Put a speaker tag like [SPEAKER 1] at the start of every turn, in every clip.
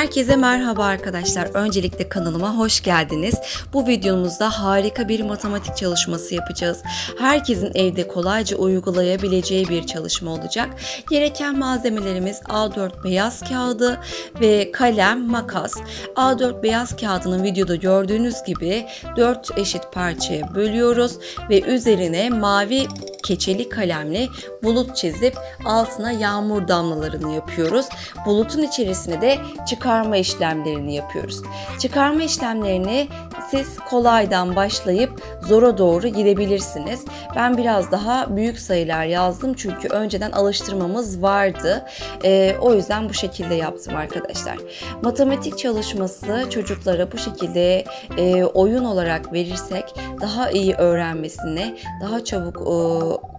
[SPEAKER 1] Herkese merhaba arkadaşlar. Öncelikle kanalıma hoş geldiniz. Bu videomuzda harika bir matematik çalışması yapacağız. Herkesin evde kolayca uygulayabileceği bir çalışma olacak. Gereken malzemelerimiz A4 beyaz kağıdı ve kalem, makas. A4 beyaz kağıdının videoda gördüğünüz gibi 4 eşit parçaya bölüyoruz ve üzerine mavi keçeli kalemle bulut çizip altına yağmur damlalarını yapıyoruz. Bulutun içerisine de çıkarma işlemlerini yapıyoruz. Çıkarma işlemlerini siz kolaydan başlayıp zora doğru gidebilirsiniz. Ben biraz daha büyük sayılar yazdım çünkü önceden alıştırmamız vardı. Ee, o yüzden bu şekilde yaptım arkadaşlar. Matematik çalışması çocuklara bu şekilde e, oyun olarak verirsek daha iyi öğrenmesine, daha çabuk e,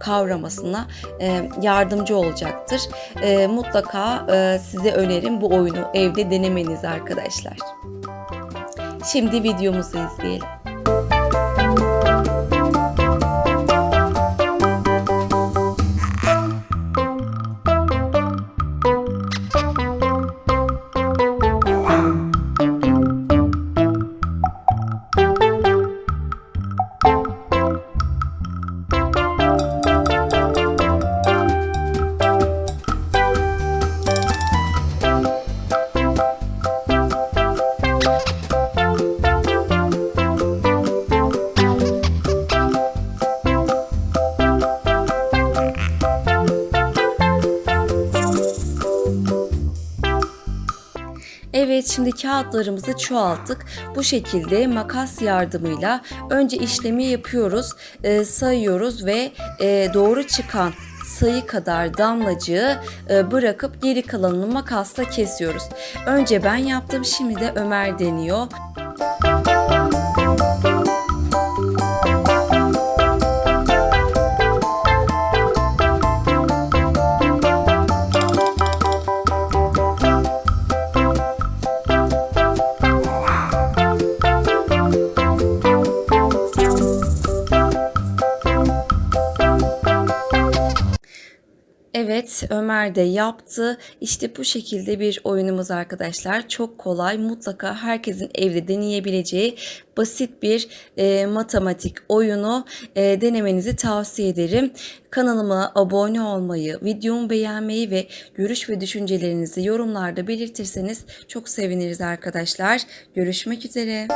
[SPEAKER 1] kavramasına e, yardımcı olacaktır. E, mutlaka e, size önerim bu oyunu evde denemeniz arkadaşlar. Şimdi videomuzu izleyelim. Evet şimdi kağıtlarımızı çoğalttık. Bu şekilde makas yardımıyla önce işlemi yapıyoruz, e, sayıyoruz ve e, doğru çıkan sayı kadar damlacığı e, bırakıp geri kalanını makasla kesiyoruz. Önce ben yaptım şimdi de Ömer deniyor. Evet Ömer de yaptı. İşte bu şekilde bir oyunumuz arkadaşlar. Çok kolay mutlaka herkesin evde deneyebileceği basit bir e, matematik oyunu e, denemenizi tavsiye ederim. Kanalıma abone olmayı, videomu beğenmeyi ve görüş ve düşüncelerinizi yorumlarda belirtirseniz çok seviniriz arkadaşlar. Görüşmek üzere.